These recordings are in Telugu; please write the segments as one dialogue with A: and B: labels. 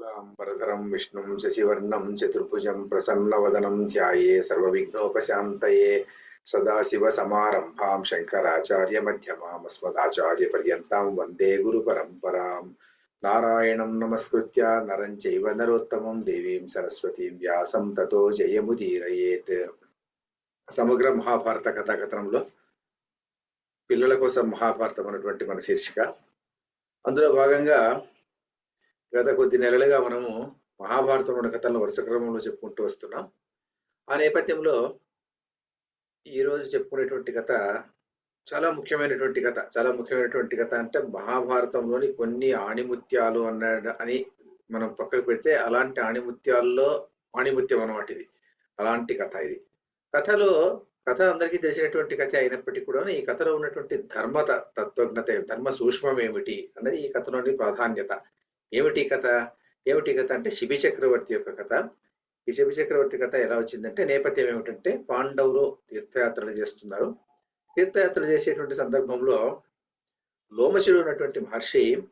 A: శుక్లాంబరధరం విష్ణుం శశివర్ణం చతుర్భుజం ప్రసన్నవదనం ధ్యాయే సర్వవిఘ్నోపశాంతయే. సదాశివసమారంభాం శంకరాచార్యమ్యమామస్మదాచార్యపర్యంతం వందే గురుపరంపరాం నారాయణం నమస్కృత్య నరం చైవ నరోత్తమం దేవీం సరస్వతీం వ్యాసం తతో జయముదీరయేత్. సమగ్ర మహాభారత కథాకథనంలో పిల్లల కోసం మహాభారతం అనేటువంటి మన శీర్షిక. అందులో భాగంగా గత కొద్ది నెలలుగా మనము మహాభారతంలోని కథలను వరుస క్రమంలో చెప్పుకుంటూ వస్తున్నాం. ఆ నేపథ్యంలో ఈరోజు చెప్పుకునేటువంటి కథ చాలా ముఖ్యమైనటువంటి కథ. చాలా ముఖ్యమైనటువంటి కథ అంటే మహాభారతంలోని కొన్ని ఆణిముత్యాలు అన్న అని మనం పక్కకు పెడితే అలాంటి ఆణిముత్యాల్లో ఆణిముత్యం అన్నమాట ఇది. అలాంటి కథ ఇది. కథలో కథ అందరికీ తెలిసినటువంటి కథ అయినప్పటికీ కూడా ఈ కథలో ఉన్నటువంటి ధర్మత తత్వజ్ఞత ధర్మ సూక్ష్మం ఏమిటి అన్నది ఈ కథలోని ప్రాధాన్యత. ఏమిటి కథ? ఏమిటి కథ అంటే శిబి చక్రవర్తి యొక్క కథ. ఈ శిబి చక్రవర్తి కథ ఎలా వచ్చిందంటే నేపథ్యం ఏమిటంటే పాండవులు తీర్థయాత్రలు చేస్తున్నారు. తీర్థయాత్రలు చేసేటువంటి సందర్భంలో లోమశుడు ఉన్నటువంటి మహర్షి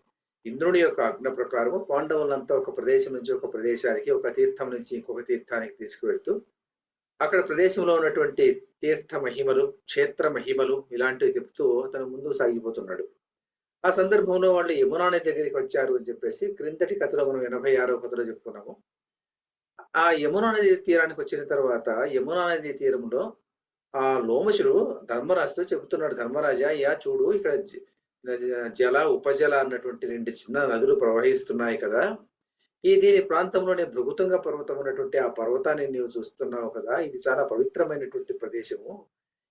A: ఇంద్రుని యొక్క అగ్న ప్రకారం పాండవులంతా ఒక ప్రదేశం నుంచి ఒక ప్రదేశానికి ఒక తీర్థం నుంచి ఇంకొక తీర్థానికి తీసుకువెళ్తూ అక్కడ ప్రదేశంలో ఉన్నటువంటి తీర్థ మహిమలు క్షేత్ర మహిమలు ఇలాంటివి చెప్తూ తను ముందుకు సాగిపోతున్నాడు. ఆ సందర్భంలో వాళ్ళు యమునా నది దగ్గరికి వచ్చారు అని చెప్పేసి క్రిందటి కథలో మనం ఎనభై ఆరో కథలో చెప్పుకున్నాము. ఆ యమునా నది తీరానికి వచ్చిన తర్వాత యమునా నది తీరంలో ఆ లోమశుడు ధర్మరాజుతో చెబుతున్నాడు ధర్మరాజా యా చూడు ఇక్కడ జల ఉపజల అన్నటువంటి రెండు చిన్న నదులు ప్రవహిస్తున్నాయి కదా. ఈ దీని ప్రాంతంలోనే భృగుతంగ పర్వతం ఉన్నటువంటి ఆ పర్వతాన్ని నీవు చూస్తున్నావు కదా. ఇది చాలా పవిత్రమైనటువంటి ప్రదేశము.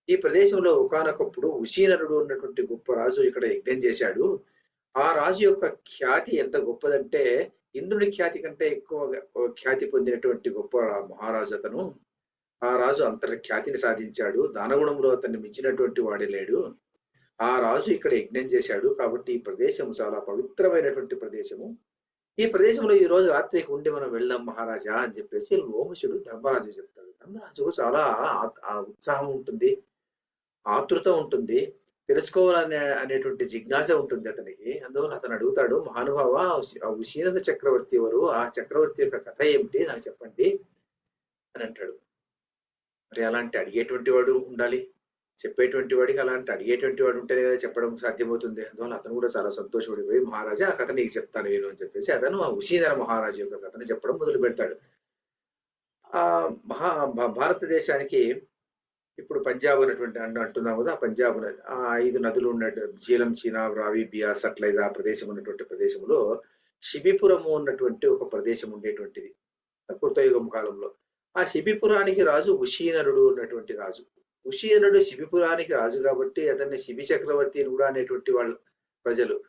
A: ఈ ప్రదేశంలో ఒకానొకప్పుడు ఉశీనరుడు ఉన్నటువంటి గొప్ప రాజు ఇక్కడ యజ్ఞం చేశాడు. ఆ రాజు యొక్క ఖ్యాతి ఎంత గొప్పదంటే ఇంద్రుని ఖ్యాతి కంటే ఎక్కువ ఖ్యాతి పొందినటువంటి గొప్ప మహారాజు అతను. ఆ రాజు అంతటి ఖ్యాతిని సాధించాడు. దానగుణంలో అతన్ని మించినటువంటి వాడే లేడు. ఆ రాజు ఇక్కడ యజ్ఞం చేశాడు. కాబట్టి ఈ ప్రదేశం చాలా పవిత్రమైనటువంటి ప్రదేశము. ఈ ప్రదేశంలో ఈ రోజు రాత్రికి ఉండి మనం వెళ్దాం మహారాజా అని చెప్పేసి లోమశుడు ధర్మరాజు చెప్తాడు. ధర్మరాజుకు చాలా ఉత్సాహం ఉంటుంది. ఆతృత ఉంటుంది. తెలుసుకోవాలనే అనేటువంటి జిజ్ఞాస ఉంటుంది అతనికి. అందువల్ల అతను అడుగుతాడు మహానుభావ ఆ ఆ చక్రవర్తి ఎవరు? ఆ చక్రవర్తి యొక్క కథ ఏమిటి? నాకు చెప్పండి. అని అంటాడు. మరి అలాంటి అడిగేటువంటి వాడు ఉండాలి. చెప్పేటువంటి వాడికి అలాంటి అడిగేటువంటి వాడు ఉంటేనే కదా చెప్పడం సాధ్యమవుతుంది. అందువల్ల అతను కూడా చాలా సంతోషపడిపోయి మహారాజా ఆ కథ నీకు చెప్తాను నేను అని చెప్పేసి అతను ఆ ఉశీధర మహారాజు యొక్క కథను చెప్పడం మొదలు పెడతాడు ఆ మహా భారతదేశానికి ఇప్పుడు పంజాబ్ అనేటువంటి అంటు అంటున్నాం కదా ఆ పంజాబ్ ఆ ఐదు నదులు ఉన్నట్టు జీలం చీనా రావి బియాస్ అట్లైజ్ ఆ ప్రదేశం ఉన్నటువంటి ప్రదేశంలో శిబిపురము ఉన్నటువంటి ఒక ప్రదేశం ఉండేటువంటిది. కృతయుగం కాలంలో. ఆ శిబిపురానికి రాజు ఉషీనరుడు ఉన్నటువంటి రాజు. ఉషీనరుడు శిబిపురానికి రాజు కాబట్టి అతన్ని శిబి చక్రవర్తి అని కూడా అనేటువంటి వాళ్ళు ప్రజలు.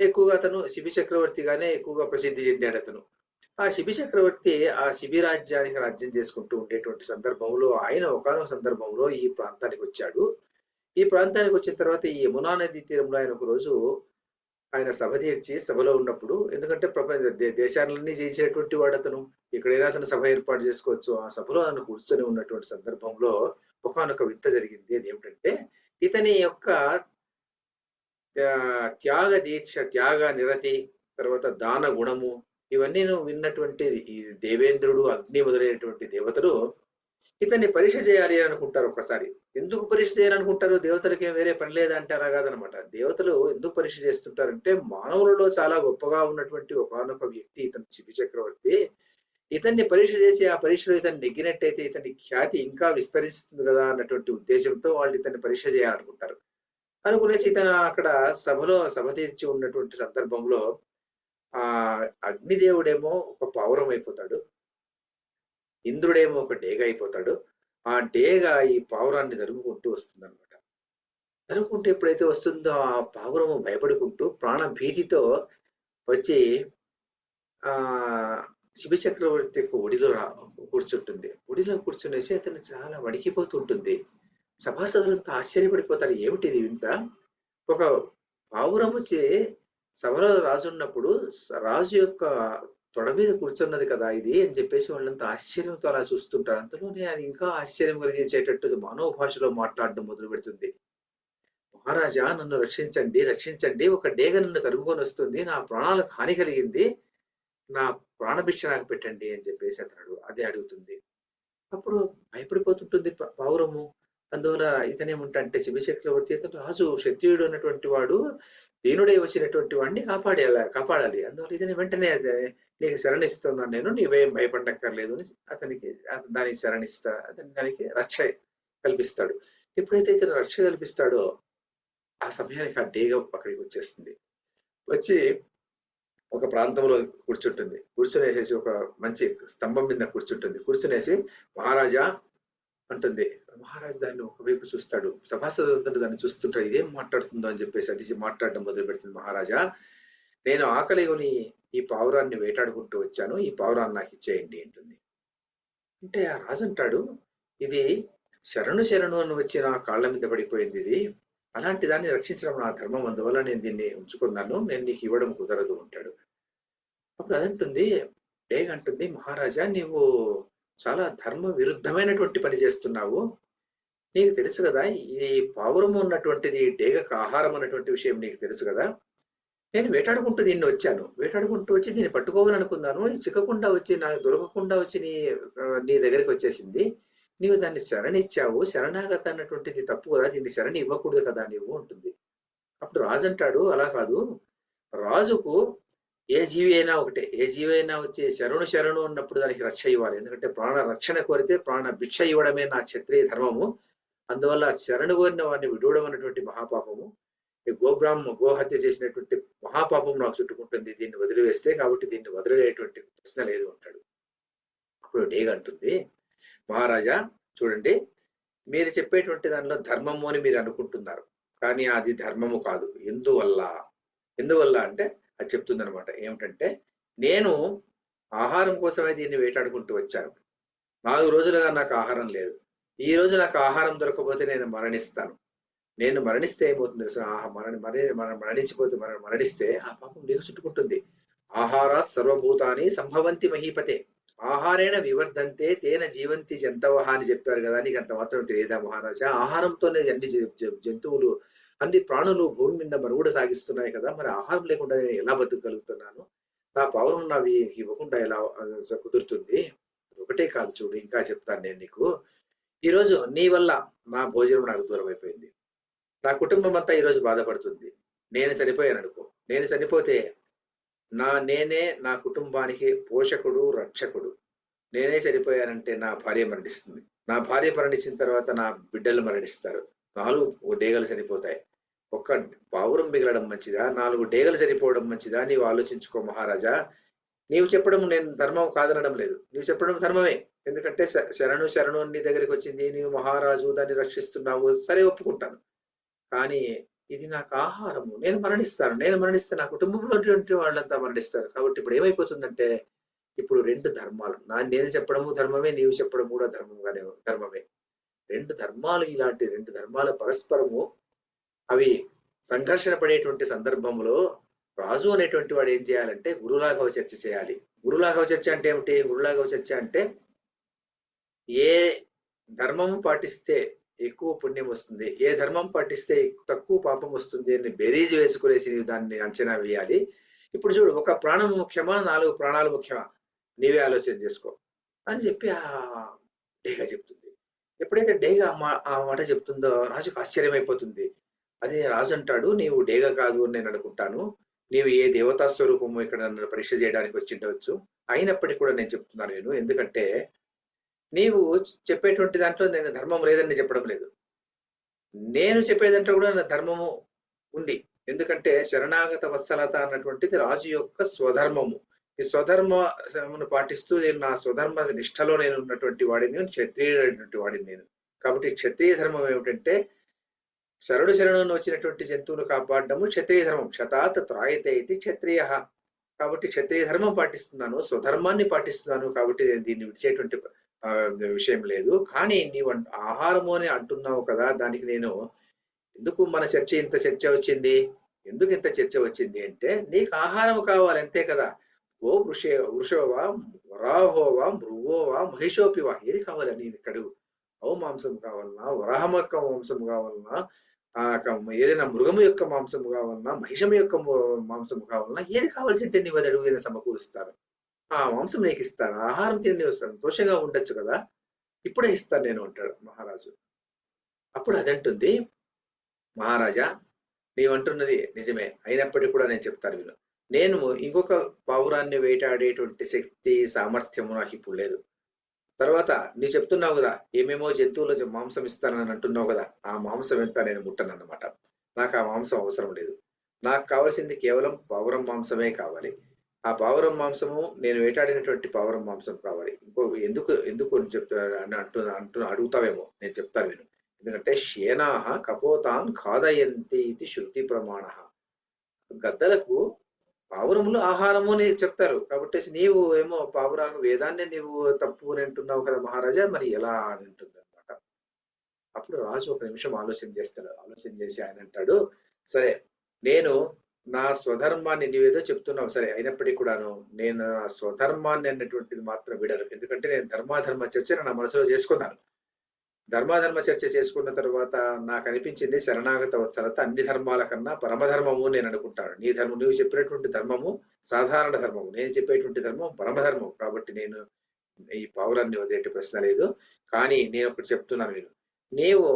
A: ఎక్కువగా అతను శిబి చక్రవర్తిగానే ఎక్కువగా ప్రసిద్ధి చెందాడు అతను. ఆ శిబి చక్రవర్తి ఆ శిబి రాజ్యానికి రాజ్యం చేసుకుంటూ ఉండేటువంటి సందర్భంలో ఆయన ఒకనొక సందర్భంలో ఈ ప్రాంతానికి వచ్చాడు. ఈ ప్రాంతానికి వచ్చిన తర్వాత ఈ యమునా నది తీరంలో ఆయన ఒక రోజు ఆయన సభ తీర్చి సభలో ఉన్నప్పుడు ఎందుకంటే ప్రపంచ దే- దేశాలన్నీ చేసేటువంటి వాడు అతను. ఎక్కడైనా అతను సభ ఏర్పాటు చేసుకోవచ్చు. ఆ సభలో ఆయన కూర్చొని ఉన్నటువంటి సందర్భంలో ఒకనొక వింత జరిగింది. అది ఏమిటంటే ఇతని యొక్క త్యాగ దీక్ష త్యాగ నిరతి తర్వాత దాన గుణము ఇవన్నీ నువ్వు విన్నటువంటి ఈ దేవేంద్రుడు అగ్ని మొదలైనటువంటి దేవతలు ఇతన్ని పరీక్ష చేయాలి అని అనుకుంటారు ఒక్కసారి. ఎందుకు పరీక్ష చేయాలనుకుంటారు దేవతలకి ఏం వేరే పని లేదంటే అలా కాదనమాట. దేవతలు ఎందుకు పరీక్ష చేస్తుంటారంటే మానవులలో చాలా గొప్పగా ఉన్నటువంటి ఒకనొక వ్యక్తి ఇతను చిపి చక్రవర్తి. ఇతన్ని పరీక్ష చేసి ఆ పరీక్షలో ఇతను నెగ్గినట్టయితే ఇతని ఖ్యాతి ఇంకా విస్తరిస్తుంది కదా అన్నటువంటి ఉద్దేశంతో వాళ్ళు ఇతన్ని పరీక్ష చేయాలనుకుంటారు. అనుకునేసి ఇతను అక్కడ సభలో సభ తీర్చి ఉన్నటువంటి సందర్భంలో ఆ అగ్నిదేవుడేమో ఒక పావురం అయిపోతాడు ఇంద్రుడేమో ఒక డేగ అయిపోతాడు ఆ డేగ ఈ పావురాన్ని తరుముకుంటూ వస్తుంది అనమాట తరుముకుంటూ ఎప్పుడైతే వస్తుందో ఆ పావురము భయపడుకుంటూ ప్రాణ భీతితో వచ్చి ఆ శిబి చక్రవర్తి యొక్క ఒడిలో రా కూర్చుంటుంది. ఒడిలో కూర్చునేసి అతను చాలా వణికిపోతుంటుంది. సభాసదులంతా ఆశ్చర్యపడిపోతారు. ఏమిటి వింత ఒక పావురం సవర రాజు ఉన్నప్పుడు రాజు యొక్క తొడ మీద కూర్చున్నది కదా ఇది అని చెప్పేసి వాళ్ళంతా ఆశ్చర్యంతో అలా చూస్తుంటారు. అంతలోనే అది ఇంకా ఆశ్చర్యం కలిగించేటట్టు మానవ భాషలో మాట్లాడడం మొదలు పెడుతుంది. మహారాజా నన్ను రక్షించండి రక్షించండి. ఒక డేగ నన్ను తరుముకొని వస్తుంది. నా ప్రాణాలకు హాని కలిగింది. నా ప్రాణభిక్ష నాకు పెట్టండి అని చెప్పేసి అతడు అదే అడుగుతుంది. అప్పుడు భయపడిపోతుంటుంది పావురము. పౌరము అందువల్ల ఇతనేమంటే శివచక్రవర్తి అతను రాజు క్షత్రియుడు అన్నటువంటి వాడు దేనుడే వచ్చినటువంటి వాడిని కాపాడేలా కాపాడాలి. అందువల్ల ఇతని వెంటనే నీకు శరణిస్తున్నాను నేను నీవేం భయపడక్కర్లేదు అని అతనికి దానికి శరణిస్తా అతని దానికి రక్ష కల్పిస్తాడు. ఎప్పుడైతే ఇతను రక్ష కల్పిస్తాడో ఆ సమయానికి ఆ డేగ అక్కడికి వచ్చేస్తుంది. వచ్చి ఒక ప్రాంతంలో కూర్చుంటుంది. కూర్చునేసేసి ఒక మంచి స్తంభం మీద కూర్చుంటుంది. కూర్చునేసి మహారాజా అంటుంది మహారాజు దాన్ని ఒకవైపు చూస్తాడు. సభాసదంతా దాన్ని చూస్తుంటాడు ఇదేం మాట్లాడుతుందో అని చెప్పేసి అది మాట్లాడడం మొదలు పెడుతుంది మహారాజా. నేను ఆకలిని ఈ పావురాన్ని వేటాడుకుంటూ వచ్చాను. ఈ పావురాన్ని నాకు ఇచ్చేయండి అంటుంది. అంటే ఆ రాజు అంటాడు ఇది శరణు శరణు అని వచ్చి నా కాళ్ళ మీద పడిపోయింది ఇది. అలాంటి దాన్ని రక్షించడం నా ధర్మం. అందువల్ల నేను దీన్ని ఉంచుకున్నాను. నేను నీకు ఇవ్వడం కుదరదు అంటాడు. అప్పుడు అదంటుంది డేగ అంటుంది మహారాజా నీవు చాలా ధర్మ విరుద్ధమైనటువంటి పని చేస్తున్నావు. నీకు తెలుసు కదా ఇది పావురము ఉన్నటువంటిది డేగకు ఆహారం అన్నటువంటి విషయం నీకు తెలుసు కదా. నేను వేటాడుకుంటూ దీన్ని వచ్చాను. వేటాడుకుంటూ వచ్చి దీన్ని పట్టుకోవాలనుకున్నాను. చిక్కకుండా వచ్చి నాకు దొరకకుండా వచ్చి నీ నీ దగ్గరికి వచ్చేసింది. నీవు దాన్ని శరణిచ్చావు. శరణాగత అన్నటువంటిది తప్పు కదా దీన్ని శరణి ఇవ్వకూడదు కదా నీవు ఉంటుంది అప్పుడు రాజు అంటాడు అలా కాదు. రాజుకు ఏ జీవి అయినా ఒకటే. ఏ జీవి అయినా వచ్చి శరణు శరణు అన్నప్పుడు దానికి రక్ష ఇవ్వాలి. ఎందుకంటే ప్రాణ రక్షణ కోరితే ప్రాణ భిక్ష ఇవ్వడమే నా క్షత్రియ ధర్మము. అందువల్ల శరణు కోరిన వారిని విడవడం మహాపాపము ఈ గోబ్రాహ్మ గోహత్య చేసినటువంటి మహాపాపం నాకు చుట్టుకుంటుంది దీన్ని వదిలివేస్తే కాబట్టి దీన్ని వదిలేటువంటి ప్రశ్న లేదు అంటాడు. అప్పుడు డేగ అంటుంది మహారాజా చూడండి మీరు చెప్పేటువంటి దానిలో ధర్మము అని మీరు అనుకుంటున్నారు కానీ అది ధర్మము కాదు. ఎందువల్ల? ఎందువల్ల అంటే అది చెప్తుంది అనమాట ఏమిటంటే నేను ఆహారం కోసమే దీన్ని వేటాడుకుంటూ వచ్చాను. నాలుగు రోజులుగా నాకు ఆహారం లేదు. ఈ రోజు నాకు ఆహారం దొరకకపోతే నేను మరణిస్తాను. నేను మరణిస్తే ఏమవుతుంది తెలుసు? ఆహా మరణ మరణి మనం మరణించిపోతే మనం మరణిస్తే ఆ పాపం నీకు చుట్టుకుంటుంది. ఆహారాత్ సర్వభూతాన్ని సంభవంతి మహీపతే. ఆహారేణ వివర్ధంతే తేన జీవంతి జంతవహ అని చెప్పారు కదా నీకు అంత మాత్రం తెలియదా మహారాజా? ఆహారంతోనే అన్ని జంతువులు అన్ని ప్రాణులు భూమి మీద మరుగుడ సాగిస్తున్నాయి కదా మరి ఆహారం లేకుండా నేను ఎలా బతకగలుగుతున్నాను? నా పౌరం నావి ఇవ్వకుండా ఎలా కుదురుతుంది? ఒకటే కాదు చూడు ఇంకా చెప్తాను నేను నీకు. ఈరోజు నీ వల్ల నా భోజనం నాకు దూరం అయిపోయింది. నా కుటుంబం అంతా ఈరోజు బాధపడుతుంది. నేను చనిపోయాను అనుకో. నేను చనిపోతే నా నేనే నా కుటుంబానికి పోషకుడు రక్షకుడు. నేనే చనిపోయానంటే నా భార్య మరణిస్తుంది. నా భార్య మరణించిన తర్వాత నా బిడ్డలు మరణిస్తారు. నాలుగు డేగలు చనిపోతాయి. ఒక్క పావురం మిగలడం మంచిదా? నాలుగు డేగలు చనిపోవడం మంచిదా? నీవు ఆలోచించుకో మహారాజా. నీవు చెప్పడం నేను ధర్మం కాదనడం లేదు. నీవు చెప్పడం ధర్మమే. ఎందుకంటే శ- శరణు శరణు నీ దగ్గరికి వచ్చింది నీవు మహారాజు దాన్ని రక్షిస్తున్నావు సరే ఒప్పుకుంటాను. కానీ ఇది నాకు ఆహారము నేను మరణిస్తాను నేను మరణిస్తే నా కుటుంబంలో ఉన్నటువంటి వాళ్ళంతా మరణిస్తారు. కాబట్టి ఇప్పుడు ఏమైపోతుందంటే ఇప్పుడు రెండు ధర్మాలు నా నేను చెప్పడము ధర్మమే నీవు చెప్పడం కూడా ధర్మంగానే ధర్మమే. రెండు ధర్మాలు ఇలాంటి రెండు ధర్మాల పరస్పరము అవి సంఘర్షణ పడేటువంటి సందర్భంలో రాజు అనేటువంటి వాడు ఏం చేయాలంటే గురులాఘవ చర్చ చేయాలి. గురులాఘవ చర్చ అంటే ఏమిటి? గురులాఘవ చర్చ అంటే ఏ ధర్మం పాటిస్తే ఎక్కువ పుణ్యం వస్తుంది ఏ ధర్మం పాటిస్తే తక్కువ పాపం వస్తుంది అని బెరీజ్ వేసుకునేసి నీవు దాన్ని అంచనా వేయాలి. ఇప్పుడు చూడు ఒక ప్రాణం ముఖ్యమా నాలుగు ప్రాణాలు ముఖ్యమా? నీవే ఆలోచన చేసుకో అని చెప్పి ఆ డేగా చెప్తుంది. ఎప్పుడైతే డేగా ఆ మా- ఆ మాట చెప్తుందో రాజుకు ఆశ్చర్యం అయిపోతుంది అదే రాజు అంటాడు నీవు డేగా కాదు అని నేను అనుకుంటాను. నీవు ఏ దేవతా స్వరూపము ఇక్కడ నన్ను పరీక్ష చేయడానికి వచ్చి ఉండవచ్చు అయినప్పటికీ కూడా నేను చెప్తున్నాను నేను. ఎందుకంటే నీవు చెప్పేటువంటి దాంట్లో నేను ధర్మం లేదని చెప్పడం లేదు. నేను చెప్పేదంటే కూడా నా ధర్మము ఉంది. ఎందుకంటే శరణాగత వత్సలత అన్నటువంటిది రాజు యొక్క స్వధర్మము. ఈ స్వధర్మను పాటిస్తూ నేను నా స్వధర్మ నిష్టలో నేను ఉన్నటువంటి వాడిని క్షత్రియుడైనటువంటి వాడిని నేను. కాబట్టి క్షత్రియ ధర్మం ఏమిటంటే శరణు శరణును వచ్చినటువంటి జంతువులు కాపాడడము క్షత్రియ ధర్మం. క్షతాత్ త్రాయతే ఇది క్షత్రియ. కాబట్టి క్షత్రియ ధర్మం పాటిస్తున్నాను స్వధర్మాన్ని పాటిస్తున్నాను కాబట్టి నేను దీన్ని విడిచేటువంటి విషయం లేదు. కానీ నీవు అంట- ఆహారము అని అంటున్నావు కదా దానికి నేను ఎందుకు మన చర్చ ఇంత చర్చ వచ్చింది? ఎందుకు ఇంత చర్చ వచ్చింది అంటే నీకు ఆహారం కావాలి అంతే కదా. ఓ వృషే వృషోవా వరాహోవా మృగోవా మహిషోపివా ఏది కావాలి నేను ఇక్కడ? ఓ మాంసం కావాలన్నా వరాహం యొక్క మాంసం కావాలన్నా ఆ ఏదైనా మృగము యొక్క మాంసం కావాలన్నా మహిషం యొక్క మాంసం కావాలన్నా ఏది కావాల్సి ఉంటే నీవు అది అడుగు సమకూరుస్తారు. ఆ మాంసం నీకు ఇస్తాను ఆహారం తిని నీవు సంతోషంగా ఉండొచ్చు కదా. ఇప్పుడే ఇస్తాను నేను అంటాడు మహారాజు. అప్పుడు అదంటుంది మహారాజా నీవంటున్నది నిజమే. అయినప్పటికీ కూడా నేను చెప్తాను వీళ్ళు నేను ఇంకొక పావురాన్ని వేటాడేటువంటి శక్తి సామర్థ్యము నాకు ఇప్పుడు లేదు. తర్వాత నీ చెప్తున్నావు కదా ఏమేమో జంతువుల మాంసం ఇస్తానని అంటున్నావు కదా ఆ మాంసం ఎంత నేను ముట్టను అన్నమాట. నాకు ఆ మాంసం అవసరం లేదు. నాకు కావాల్సింది కేవలం పావురం మాంసమే కావాలి. ఆ పావురం మాంసము నేను వేటాడినటువంటి పావురం మాంసం కావాలి. ఇంకో ఎందుకు ఎందుకు అని చెప్తా అని అంటు అంటు అడుగుతావేమో నేను చెప్తాను నేను ఎందుకంటే శేనాహ కపోతాన్ ఖాదయంతి ఇది శృతి ప్రమాణ. గద్దలకు పావురములు ఆహారము అని చెప్తారు. కాబట్టి నీవు ఏమో పావురాలు వేదాన్ని నీవు తప్పు అని అంటున్నావు కదా మహారాజా మరి ఎలా అని అంటుంది అనమాట అప్పుడు రాజు ఒక నిమిషం ఆలోచన చేస్తాడు. ఆలోచన చేసి ఆయన అంటాడు సరే నేను నా స్వధర్మాన్ని నీవేదో చెప్తున్నావు. సరే అయినప్పటికీ కూడాను నేను నా స్వధర్మాన్ని అన్నటువంటిది మాత్రం విడను. ఎందుకంటే నేను ధర్మాధర్మ చర్చ నా మనసులో చేసుకున్నాను. ధర్మాధర్మ చర్చ చేసుకున్న తర్వాత నాకు అనిపించింది శరణాగత తర్వాత అన్ని ధర్మాల కన్నా పరమధర్మము నేను అనుకుంటాను. నీ ధర్మం నువ్వు చెప్పినటువంటి ధర్మము సాధారణ ధర్మము. నేను చెప్పేటువంటి ధర్మం పరమధర్మం కాబట్టి నేను ఈ పావురాన్ని వదిలేటి ప్రశ్న లేదు. కానీ నేను ఒకటి చెప్తున్నాను నేను నీవు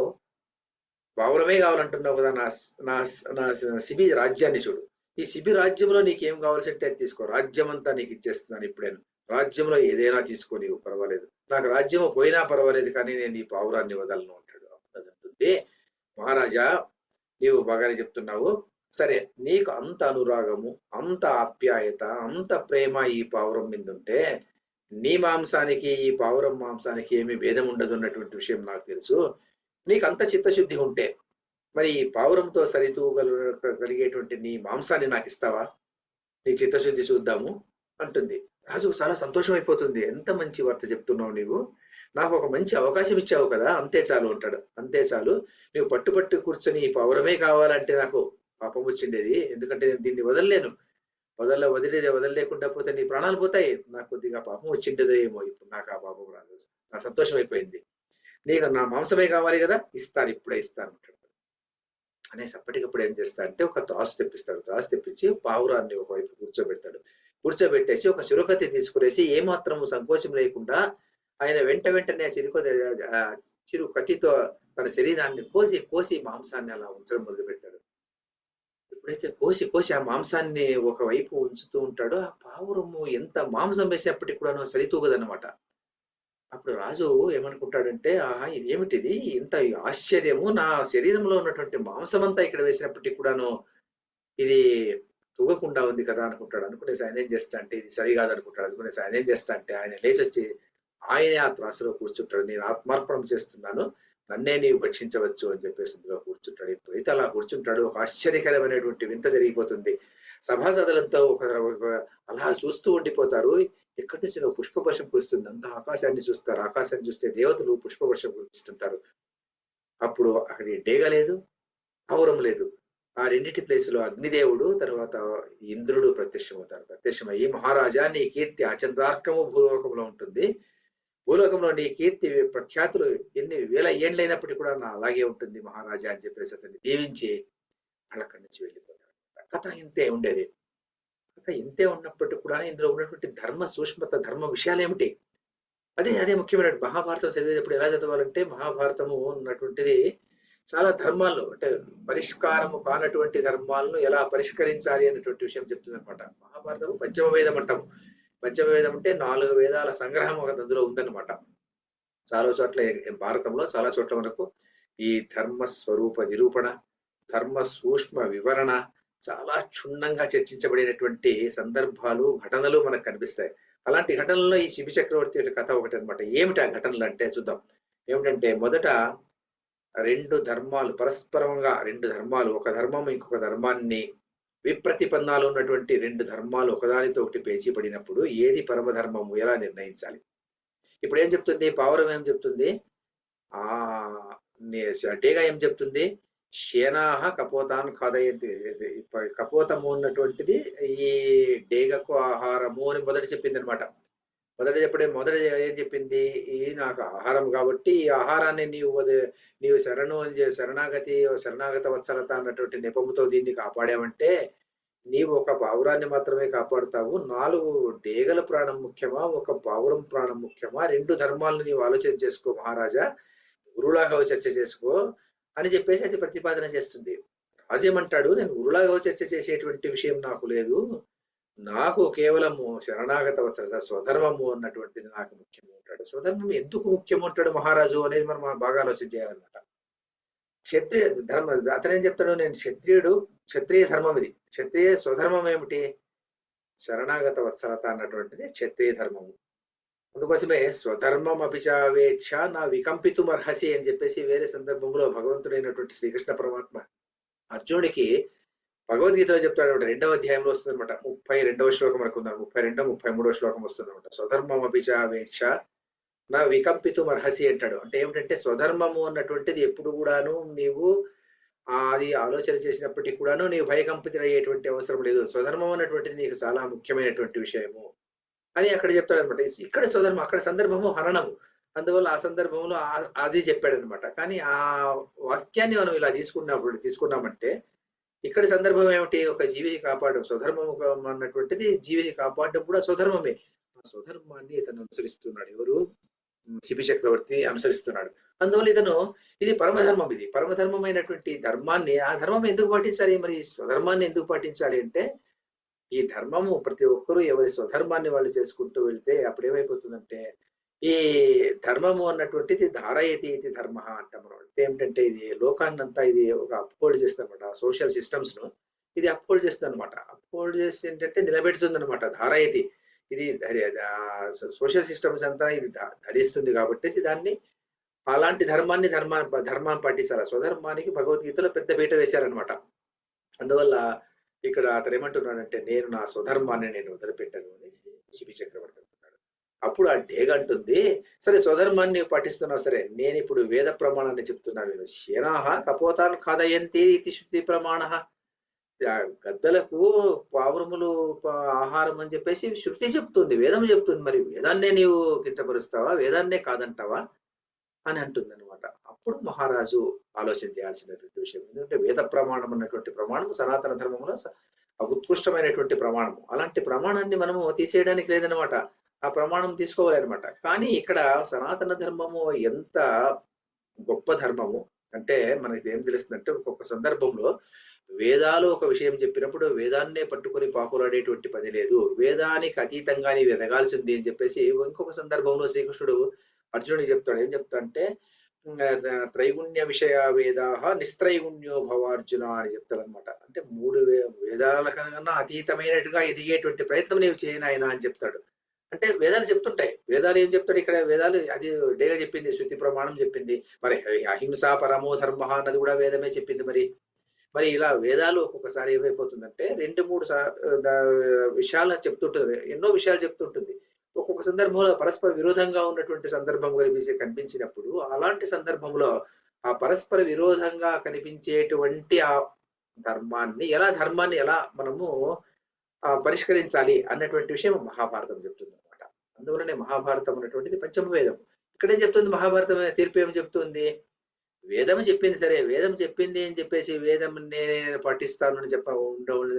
A: పావురమే కావాలంటున్నావు కదా నా నా నా సిబి రాజ్యాన్ని చూడు. ఈ సిబి రాజ్యంలో నీకేం కావాల్సింటే అది తీసుకో. రాజ్యం అంతా నీకు ఇచ్చేస్తున్నాను ఇప్పుడేను. రాజ్యంలో ఏదైనా తీసుకో నీవు పర్వాలేదు. నాకు రాజ్యం పోయినా పర్వాలేదు కానీ నేను ఈ పావురాన్ని వదలను అంటాడు. అంటుంది. మహారాజా నీవు బాగానే చెప్తున్నావు. సరే నీకు అంత అనురాగము అంత ఆప్యాయత అంత ప్రేమ ఈ పావురం మీద ఉంటే నీ మాంసానికి ఈ పావురం మాంసానికి ఏమి భేదం ఉండదు అన్నటువంటి విషయం నాకు తెలుసు. నీకు అంత చిత్తశుద్ధి ఉంటే మరి ఈ పావురంతో సరితూగలిగేటువంటి నీ మాంసాన్ని నాకు ఇస్తావా నీ చిత్తశుద్ధి చూద్దాము అంటుంది. రాజు చాలా సంతోషం అయిపోతుంది ఎంత మంచి వార్త చెప్తున్నావు నీవు? నాకు ఒక మంచి అవకాశం ఇచ్చావు కదా అంతే చాలు అంటాడు. అంతే చాలు. నువ్వు పట్టుపట్టు కూర్చొని పావురమే పౌరమే కావాలంటే నాకు పాపం వచ్చిండేది. ఎందుకంటే నేను దీన్ని వదలలేను. వదల వదిలేదే వదలలేకుండా పోతే నీ ప్రాణాలు పోతాయి. నాకు కొద్దిగా పాపం వచ్చిండేదో ఏమో. ఇప్పుడు నాకు ఆ పాపం రాదు నా సంతోషం అయిపోయింది నీకు నా మాంసమే కావాలి కదా ఇస్తాను ఇప్పుడే ఇస్తాను అంటాడు. అనేసి అప్పటికప్పుడు ఏం చేస్తా అంటే ఒక త్రాసు తెప్పిస్తాడు. త్రాసు తెప్పించి పావురాన్ని ఒకవైపు కూర్చోబెడతాడు. కూర్చోబెట్టేసి ఒక చురుకతి తీసుకునేసి ఏమాత్రం సంకోచం లేకుండా ఆయన వెంట వెంటనే చిరుక చిరు కత్తితో తన శరీరాన్ని కోసి కోసి మాంసాన్ని అలా ఉంచడం మొదలు పెడతాడు ఎప్పుడైతే కోసి కోసి ఆ మాంసాన్ని ఒకవైపు ఉంచుతూ ఉంటాడో ఆ పావురము ఎంత మాంసం వేసేప్పటికి కూడా సరితూగదన్నమాట. అప్పుడు రాజు ఏమనుకుంటాడంటే ఆహా ఇది ఏమిటిది ఇంత ఆశ్చర్యము. నా శరీరంలో ఉన్నటువంటి మాంసం అంతా ఇక్కడ వేసినప్పటికీ కూడాను ఇది తూగకుండా ఉంది కదా అనుకుంటాడు. అనుకునేసి ఆయన ఏం చేస్తా అంటే ఇది సరికాదు అనుకుంటాడు అనుకునేసి ఆయన ఏం చేస్తా అంటే ఆయన లేచి వచ్చి ఆయనే ఆ త్రాసులో కూర్చుంటాడు. నేను ఆత్మార్పణం చేస్తున్నాను. నన్నే నీవు భక్షించవచ్చు అని చెప్పేసి ఇందులో కూర్చుంటాడు. ఎప్పుడైతే అలా కూర్చుంటాడు. ఒక ఆశ్చర్యకరమైనటువంటి వింత జరిగిపోతుంది. సభాసదులంతా ఒక ఒక- అలా చూస్తూ ఉండిపోతారు. ఎక్కడి నుంచి నువ్వు పుష్పవర్షం కురుస్తుంది? అంత ఆకాశాన్ని చూస్తారు. ఆకాశాన్ని చూస్తే దేవతలు పుష్పవర్షం కురిపిస్తుంటారు. అప్పుడు అక్కడ డేగ లేదు పౌరం లేదు. ఆ రెండింటి ప్లేస్లో అగ్నిదేవుడు తర్వాత ఇంద్రుడు ప్రత్యక్షమవుతారు. ప్రత్యక్షమయ్యి మహారాజా నీ కీర్తి అచంద్రార్కము భూలోకంలో ఉంటుంది. భూలోకంలో నీ కీర్తి ప్రఖ్యాతులు ఎన్ని వేల ఏండ్లైనప్పటికీ కూడా నా అలాగే ఉంటుంది మహారాజా అని చెప్పేసి అతన్ని దీవించి అక్కడి నుంచి వెళ్ళిపోతారు. కథ ఇంతే ఉండేది. కథ ఇంతే ఉన్నప్పటికీ కూడా ఇందులో ఉన్నటువంటి ధర్మ సూక్ష్మత ధర్మ విషయాలు ఏమిటి? అదే అదే ముఖ్యమైన మహాభారతం చదివేటప్పుడు ఎలా చదవాలంటే మహాభారతము ఉన్నటువంటిది చాలా ధర్మాలు అంటే పరిష్కారము కానటువంటి ధర్మాలను ఎలా పరిష్కరించాలి అనేటువంటి విషయం చెప్తుంది అనమాట మహాభారతము పంచమ వేదం అంటాము. పంచమ వేదం అంటే నాలుగు వేదాల సంగ్రహం ఒక అందులో ఉందన్నమాట. చాలా చోట్ల భారతంలో చాలా చోట్ల మనకు ఈ ధర్మ స్వరూప నిరూపణ ధర్మ సూక్ష్మ వివరణ చాలా క్షుణ్ణంగా చర్చించబడినటువంటి సందర్భాలు ఘటనలు మనకు కనిపిస్తాయి. అలాంటి ఘటనల్లో ఈ శిబి చక్రవర్తి యొక్క కథ ఒకటి అనమాట ఏమిటి ఆ ఘటనలు అంటే చూద్దాం. ఏమిటంటే మొదట రెండు ధర్మాలు పరస్పరంగా రెండు ధర్మాలు ఒక ధర్మం ఇంకొక ధర్మాన్ని విప్రతిపన్నాలు ఉన్నటువంటి రెండు ధర్మాలు ఒకదానితో ఒకటి పేచిపడినప్పుడు ఏది పరమధర్మము? ఎలా నిర్ణయించాలి? ఇప్పుడు ఏం చెప్తుంది? పావురం ఏం చెప్తుంది? ఆ డేగా ఏం చెప్తుంది? శేనాహ కపోతాన్ కథయతి. కపోతము ఉన్నటువంటిది ఈ డేగకు ఆహారము అని మొదట చెప్పింది అనమాట మొదట చెప్పడే మొదట ఏం చెప్పింది? ఇది నాకు ఆహారం కాబట్టి ఈ ఆహారాన్ని నీవు నీవు శరణు అని శరణాగతి శరణాగత వత్సలత అన్నటువంటి నెపముతో దీన్ని కాపాడావంటే నీవు ఒక పావురాన్ని మాత్రమే కాపాడుతావు. నాలుగు డేగల ప్రాణం ముఖ్యమా? ఒక పావురం ప్రాణం ముఖ్యమా? రెండు ధర్మాలను నీవు ఆలోచన చేసుకో మహారాజా. గురువులాగా చర్చ చేసుకో. అని చెప్పేసి అది ప్రతిపాదన చేస్తుంది. రాజు ఏమంటాడు నేను గురులాగా చర్చ చేసేటువంటి విషయం నాకు లేదు. నాకు కేవలము శరణాగత వత్సరత స్వధర్మము అన్నటువంటిది నాకు ముఖ్యము ఉంటాడు స్వధర్మం ఎందుకు ముఖ్యము ఉంటాడు మహారాజు అనేది మనం బాగా ఆలోచన చేయాలన్నమాట. క్షత్రియ ధర్మ అతనేం చెప్తాడు నేను క్షత్రియుడు క్షత్రియ ధర్మం ఇది. క్షత్రియ స్వధర్మం ఏమిటి? శరణాగత వత్సరత అన్నటువంటిది క్షత్రియ ధర్మము. అందుకోసమే స్వధర్మం అభిచావేక్ష నా వికంపితు అర్హసి అని చెప్పేసి వేరే సందర్భంలో భగవంతుడైనటువంటి శ్రీకృష్ణ పరమాత్మ అర్జునుడికి భగవద్గీతలో చెప్తాడు రెండవ అధ్యాయంలో వస్తుంది అనమాట ముప్పై రెండవ శ్లోకం వరకు ఉందా ముప్పై రెండో ముప్పై మూడవ శ్లోకం వస్తుంది అనమాట స్వధర్మం అభిచావేక్ష నా వికంపితు అర్హసి అంటాడు. అంటే ఏమిటంటే స్వధర్మము అన్నటువంటిది ఎప్పుడు కూడాను నీవు అది ఆలోచన చేసినప్పటికీ కూడాను నీవు భయకంపితులయ్యేటువంటి అవసరం లేదు. స్వధర్మం అన్నటువంటిది నీకు చాలా ముఖ్యమైనటువంటి విషయము. అని అక్కడ చెప్తాడు అనమాట ఇక్కడ స్వధర్మం అక్కడ సందర్భము హరణము. అందువల్ల ఆ సందర్భంలో అది చెప్పాడు అనమాట కానీ ఆ వాక్యాన్ని మనం ఇలా తీసుకున్నప్పుడు తీసుకున్నామంటే ఇక్కడ సందర్భం ఏమిటి? ఒక జీవిని కాపాడడం. స్వధర్మము అన్నటువంటిది జీవిని కాపాడడం కూడా స్వధర్మమే. ఆ స్వధర్మాన్ని ఇతను అనుసరిస్తున్నాడు. ఎవరు? ఉమ్, శిబి చక్రవర్తి అనుసరిస్తున్నాడు. అందువల్ల ఇతను ఇది పరమధర్మం ఇది. పరమధర్మమైనటువంటి ధర్మాన్ని ఆ ధర్మం ఎందుకు పాటించాలి? మరి స్వధర్మాన్ని ఎందుకు పాటించాలి అంటే ఈ ధర్మము ప్రతి ఒక్కరూ ఎవరి స్వధర్మాన్ని వాళ్ళు చేసుకుంటూ వెళ్తే అప్పుడు ఏమైపోతుందంటే ఈ ధర్మము అన్నటువంటిది ధారయతి ఇది ధర్మ అంటాం మనం ఏమిటంటే ఇది లోకాన్నంతా ఇది ఒక అప్హోల్డ్ చేస్తారనమాట సోషల్ సిస్టమ్స్ను. ఇది అప్హోల్డ్ చేస్తుంది అనమాట అప్హోల్డ్ చేస్తే ఏంటంటే నిలబెడుతుంది అనమాట ధారయతి. ఇది సోషల్ సిస్టమ్స్ అంతా ఇది ధరిస్తుంది కాబట్టి దాన్ని అలాంటి ధర్మాన్ని ధర్మా ధర్మాన్ని పాటించాలి. స్వధర్మానికి భగవద్గీతలో పెద్ద పీట వేశారనమాట అందువల్ల ఇక్కడ అతను ఏమంటున్నాడంటే నేను నా స్వధర్మాన్ని నేను వదిలిపెట్టను అనేసి శిబి చక్రవర్తి అంటున్నాడు. అప్పుడు ఆ డేగ అంటుంది సరే స్వధర్మాన్ని నీవు పాటిస్తున్నావు సరే. నేను ఇప్పుడు వేద ప్రమాణాన్ని చెప్తున్నాను. నేను శేనాహ కపోతాన్ కాదయంతి ఇది శుద్ధి ప్రమాణ. గద్దలకు పావురములు ఆహారం అని చెప్పేసి శృతి చెప్తుంది వేదం చెప్తుంది. మరి వేదాన్నే నీవు కించపరుస్తావా? వేదాన్నే కాదంటావా? అని అంటుంది అనమాట అప్పుడు మహారాజు ఆలోచన చేయాల్సినటువంటి విషయం ఎందుకంటే వేద ప్రమాణం అన్నటువంటి ప్రమాణం సనాతన ధర్మంలో ఉత్కృష్టమైనటువంటి ప్రమాణము అలాంటి ప్రమాణాన్ని మనము తీసేయడానికి లేదనమాట ఆ ప్రమాణం తీసుకోవాలన్నమాట. కానీ ఇక్కడ సనాతన ధర్మము ఎంత గొప్ప ధర్మము అంటే మనకి ఏం తెలుస్తుందంటే ఒక్కొక్క సందర్భంలో వేదాలు ఒక విషయం చెప్పినప్పుడు వేదాన్నే పట్టుకొని పాకులాడేటువంటి పని లేదు. వేదానికి అతీతంగా నీవు ఎదగాల్సింది అని చెప్పేసి ఇంకొక సందర్భంలో శ్రీకృష్ణుడు అర్జునుడికి చెప్తాడు. ఏం చెప్తా అంటే త్రైగుణ్య విషయ వేదాహ నిస్త్రైగుణ్యో భవార్జున అని చెప్తాడు అనమాట అంటే మూడు వే- వేదాల కన్నా అతీతమైనట్టుగా ఎదిగేటువంటి ప్రయత్నం నీవు చేయనాయన అని చెప్తాడు. అంటే వేదాలు చెప్తుంటాయి. వేదాలు ఏం చెప్తాడు? ఇక్కడ వేదాలు అది డేగా చెప్పింది శృతి ప్రమాణం చెప్పింది. మరి అహింస పరమో ధర్మ అన్నది కూడా వేదమే చెప్పింది మరి. మరి ఇలా వేదాలు ఒక్కొక్కసారి ఏమైపోతుందంటే రెండు మూడు సా- విషయాలు చెప్తుంటుంది. ఎన్నో విషయాలు చెప్తుంటుంది. ఒక్కొక్క సందర్భంలో పరస్పర విరోధంగా ఉన్నటువంటి సందర్భం కనిపించి కనిపించినప్పుడు అలాంటి సందర్భంలో ఆ పరస్పర విరోధంగా కనిపించేటువంటి ఆ ధర్మాన్ని ఎలా ధర్మాన్ని ఎలా మనము పరిష్కరించాలి అన్నటువంటి విషయం మహాభారతం చెప్తుంది అనమాట అందువలనే మహాభారతం అన్నటువంటిది పంచమ వేదం ఇక్కడేం చెప్తుంది మహాభారతం తీర్పు ఏం చెప్తుంది? వేదం చెప్పింది సరే వేదం చెప్పింది అని చెప్పేసి వేదం నేను పాటిస్తాను అని చెప్ప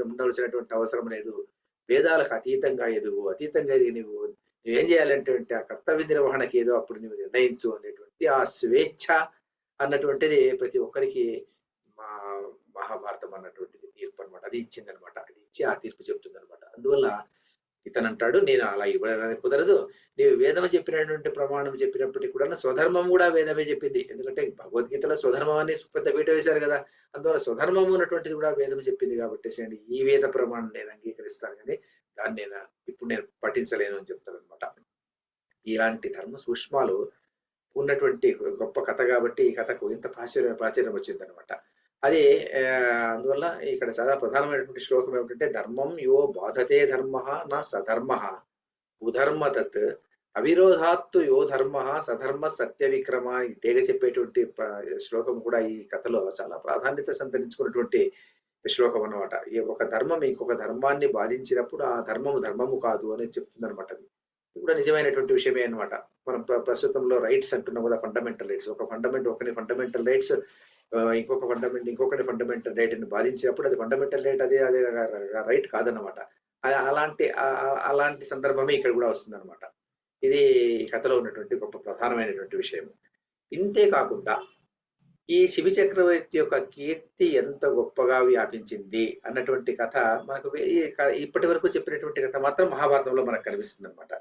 A: ఉండవలసినటువంటి అవసరం లేదు. వేదాలకు అతీతంగా ఎదుగు అతీతంగా ఎదిగి నువ్వు నువ్వేం చేయాలంటే ఆ కర్తవ్య నిర్వహణకి ఏదో అప్పుడు నువ్వు నిర్ణయించు అనేటువంటి ఆ స్వేచ్ఛ అన్నటువంటిది ప్రతి ఒక్కరికి మా మహాభారతం అన్నటువంటిది తీర్పు అనమాట అది ఇచ్చిందనమాట అది ఇచ్చి ఆ తీర్పు చెప్తుందనమాట అందువల్ల ఇతను అంటాడు నేను అలా ఇవ్వడానికి కుదరదు. నీవు వేదం చెప్పినటువంటి ప్రమాణం చెప్పినప్పటికీ కూడా స్వధర్మం కూడా వేదమే చెప్పింది. ఎందుకంటే భగవద్గీతలో స్వధర్మం అని పెద్ద పీట వేశారు కదా! అందువల్ల స్వధర్మం ఉన్నటువంటిది కూడా వేదం చెప్పింది కాబట్టి ఈ వేద ప్రమాణం నేను అంగీకరిస్తాను కానీ దాన్ని నేను ఇప్పుడు నేను పఠించలేను అని చెప్తాను అనమాట ఇలాంటి ధర్మ సూక్ష్మాలు ఉన్నటువంటి గొప్ప కథ కాబట్టి ఈ కథకు ఇంత ప్రాచుర్య ప్రాచుర్యం వచ్చిందనమాట అది అందువల్ల ఇక్కడ చాలా ప్రధానమైనటువంటి శ్లోకం ఏమిటంటే ధర్మం యో బాధతే ధర్మ నా సధర్మ. ఉధర్మ తత్ అవిరోధాత్తు యో ధర్మ సధర్మ సత్య విక్రమ డేగ చెప్పేటువంటి శ్లోకం కూడా ఈ కథలో చాలా ప్రాధాన్యత సంతరించుకున్నటువంటి శ్లోకం అన్నమాట. ఈ ఒక ధర్మం ఇంకొక ధర్మాన్ని బాధించినప్పుడు ఆ ధర్మము ధర్మము కాదు అని చెప్తుంది అనమాట అది. ఇది కూడా నిజమైనటువంటి విషయమే అన్నమాట. మనం ప్ర- ప్రస్తుతంలో రైట్స్ అంటున్నాం కదా ఫండమెంటల్ రైట్స్ ఒక ఫండమెంట్ ఒకని ఫండమెంటల్ రైట్స్ ఇంకొక ఫండమెంట్ ఇంకొకటి ఫండమెంటల్ రైట్ని బాధించినప్పుడు అది ఫండమెంటల్ రైట్ అదే అదే రైట్ కాదనమాట అలాంటి అలాంటి సందర్భమే ఇక్కడ కూడా వస్తుంది ఇది కథలో ఉన్నటువంటి గొప్ప ప్రధానమైనటువంటి విషయం ఇంతే కాకుండా ఈ శివ చక్రవర్తి యొక్క కీర్తి ఎంత గొప్పగా వ్యాపించింది అన్నటువంటి కథ మనకు ఈ ఇప్పటి వరకు చెప్పినటువంటి కథ మాత్రం మహాభారతంలో మనకు కనిపిస్తుంది అనమాట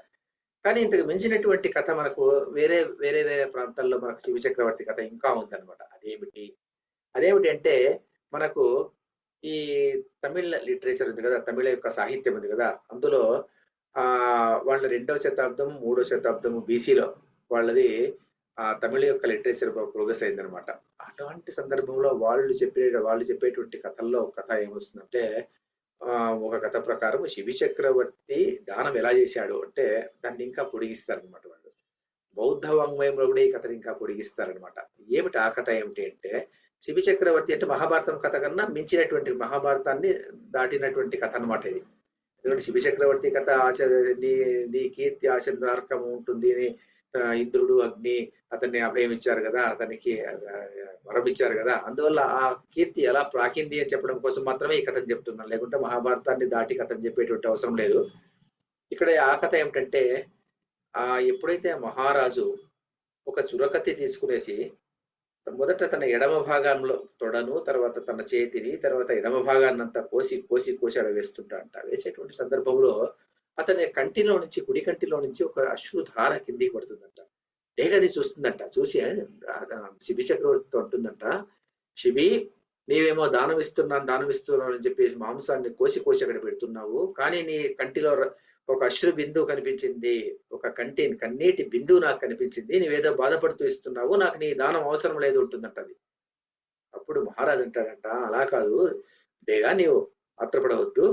A: కానీ ఇంతకు మించినటువంటి కథ మనకు వేరే వేరే వేరే ప్రాంతాల్లో మనకు శివ చక్రవర్తి కథ ఇంకా ఉందన్నమాట. అదేమిటి? అదేమిటి అంటే మనకు ఈ తమిళ లిటరేచర్ ఉంది కదా తమిళ యొక్క సాహిత్యం ఉంది కదా అందులో ఆ వాళ్ళ రెండవ శతాబ్దం మూడవ శతాబ్దం బీసీలో వాళ్ళది ఆ తమిళ యొక్క లిటరేచర్ ప్రోగ్రెస్ అయిందనమాట అటువంటి సందర్భంలో వాళ్ళు చెప్పే వాళ్ళు చెప్పేటువంటి కథల్లో కథ ఏమొస్తుందంటే ఆ ఒక కథ ప్రకారం శివి చక్రవర్తి దానం ఎలా చేశాడు అంటే దాన్ని ఇంకా పొడిగిస్తారనమాట వాళ్ళు. బౌద్ధ వాంగ్మయంలో కూడా ఈ కథని ఇంకా పొడిగిస్తారనమాట ఏమిటి ఆ కథ ఏమిటి అంటే శివి చక్రవర్తి అంటే మహాభారతం కథ కన్నా మించినటువంటి మహాభారతాన్ని దాటినటువంటి కథ అన్నమాట ఇది. ఎందుకంటే శివి చక్రవర్తి కథ ఆచ నీ నీ కీర్తి ఆచరణార్కం ఉంటుంది అని, ఇంద్రుడు అగ్ని అతన్ని అభయం ఇచ్చారు కదా అతనికి వరం ఇచ్చారు కదా. అందువల్ల ఆ కీర్తి ఎలా ప్రాకింది అని చెప్పడం కోసం మాత్రమే ఈ కథను చెప్తున్నాను. లేకుంటే మహాభారతాన్ని దాటి కథను చెప్పేటువంటి అవసరం లేదు. ఇక్కడ ఆ కథ ఏమిటంటే ఆ ఎప్పుడైతే మహారాజు ఒక చురకత్తి తీసుకునేసి మొదట తన ఎడమ భాగంలో తొడను తర్వాత తన చేతిని తర్వాత ఎడమ భాగాన్నంతా కోసి కోసి కోసి వేస్తుంటా అంటారు వేసేటువంటి సందర్భంలో అతని కంటిలో నుంచి కుడి కంటిలో నుంచి ఒక అశ్రుధార కిందికి పడుతుందంట. డేగది చూస్తుందంట. చూసి శిబి చక్రవర్తితో అంటుందంట శిబి నీవేమో దానం ఇస్తున్నాను దానం ఇస్తున్నాను అని చెప్పేసి మాంసాన్ని కోసి కోసి అక్కడ పెడుతున్నావు. కానీ నీ కంటిలో ఒక అశ్రు బిందువు కనిపించింది. ఒక కంటి కన్నీటి బిందువు నాకు కనిపించింది. నీవేదో బాధపడుతూ ఇస్తున్నావు. నాకు నీ దానం అవసరం లేదు ఉంటుందంట అది. అప్పుడు మహారాజు అంటాడంట అలా కాదు. డేగా నీవు ఆత్రపడవద్దు.